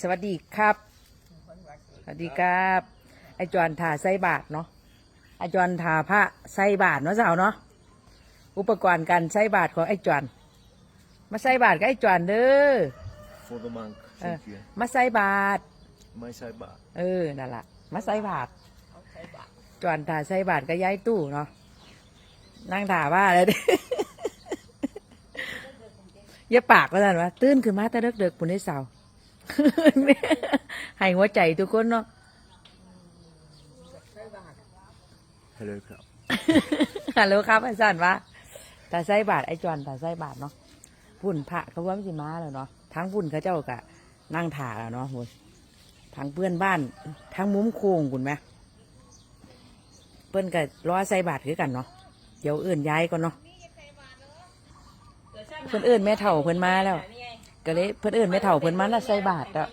สวัสดีครับ สวัสดีครับไอจอนถาไส้บาทเนาะไอจอนถาพระไส้บาทเนาะสาวเนาะอุปกรณ์การใส่บาทของไอจอนมาใส่บาทกับไอจอนเด้อ For the monk, เออ thank you. มาใส่บาท My side bar. เออนั่นละมาใส่บาทจวนถาใส่บาทก็ย้ายตู้เนาะนั่งถาว่าเลย อย่าปากก็ได้ว่าตื่นขึ้นมาแต่เด็กๆปุ่นได้เสา ให้หัวใจทุกคนเนาะ Hello club. ฮัลโหลครับอาจารย์ว่าตาไส้บาทไอจวนตาไส้บาทเนาะพุ่นพระเขาว่าไม่สิมาแล้วเนาะทั้งพุ่นเขาเจ้ากะนั่งถาแล้วเนาะพุ่นทั้งเพื่อนบ้าน ทั้งมุมโค้งคุณไหมเพื่อนก็รอใส่บาทคือกันเนาะเดี๋ยวอื่นย้ายก่อนเนาะเพื่อนอื่นแม่เถ่าเพื่อนมาแล้ว ก็เลยเพื่อนอื่นแม่เถ่าเพื่อนมาแล้วใส่บาทอะ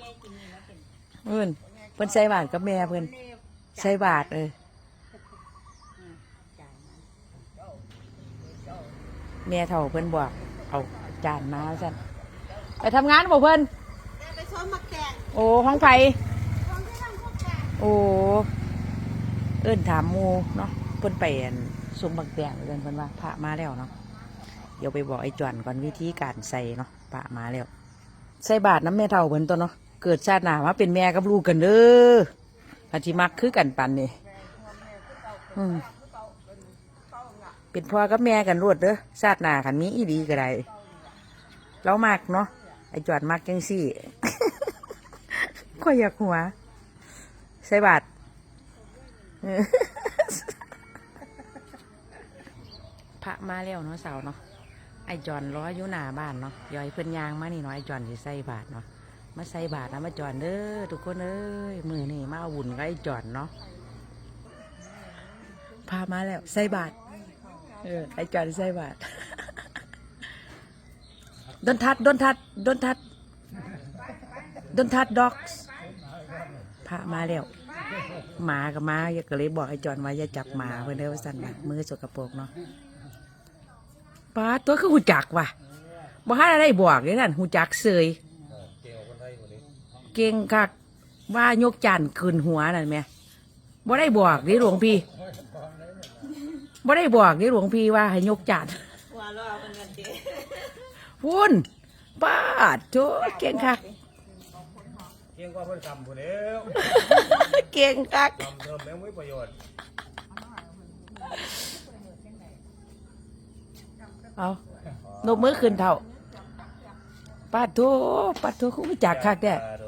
เพื่อนเพื่อนใส่บาทกับแม่เพื่อนใส่บาทเออแม่เท่าเพิ่นบอกเอาจานมาสั่นไปทำงานบอกเพิ่นไปซ้อมมาแกงโอ้ห้องไฟซ้อมที่ทำข้าวแกงโอ้เอิ้นถามหมูเนาะเพิ่นไปอั่นส่งบักแดงเอิ้นเพิ่นว่าพระมาแล้วเนาะเดี๋ยวไปบอกไอ้จวนก่อนวิธีการใส่เนาะพระมาแล้ว ใส่บาทน้ำแม่เท่าเพิ่นตัวเนาะเกิดชาติหนามาเป็นแม่กับลูกกันเด้ออาทิมักคือกันปันนี่เป็นพ่อกับแม่กันรวดเด้อชาติหนาขันมีอีดีก็ได้เรามักเนาะไอจวนมักจังสี่ก็อยากหัว ใส่บาทพระมาแล้วเนาะสาวเนาะ ไอจอนรออยู่หน้าบ้านเนาะยอยเพิ่นยางมานี่เนาะไอจอนสิใส่บาทเนาะมาใส่บาทนะมาจอนเด้อทุกคนเอ้ยมือนี่มาเอาวุ่นกับไอจอนเนาะพามาแล้วใส่บาทเออไอจอนใส่บาทดนทัดดนทัดดนทัดดนทัดด็อกพามาแล้วหมากับหมาก็เลยบอกไอจอนว่าอย่าจับหมาเพื่อนเด้อว่าสั่นมือสกปรกเนาะ ป้าตัวคือหูจักว่ะบ่ฮั่นอะไรบอกเลยนั่นหูจักเสยเก่งคักว่ายกจานขึ้นหัวนั่นแหม่บ่ได้บอกนี่หลวงพี่บ่ได้บอกนี่หลวงพี่ว่าให้ยกจานหัวเราะเป็นกันเจ๊พุ่นป้าดโจเก่งคักเพียงกว่าเพิ่นคำผู้เดียวเก่งคักคำเดิมแล้วไม่ประโยชน์ เอานบมือขึ้นเท่าปาดโทป้าดโทคุณจักคักแท้เออ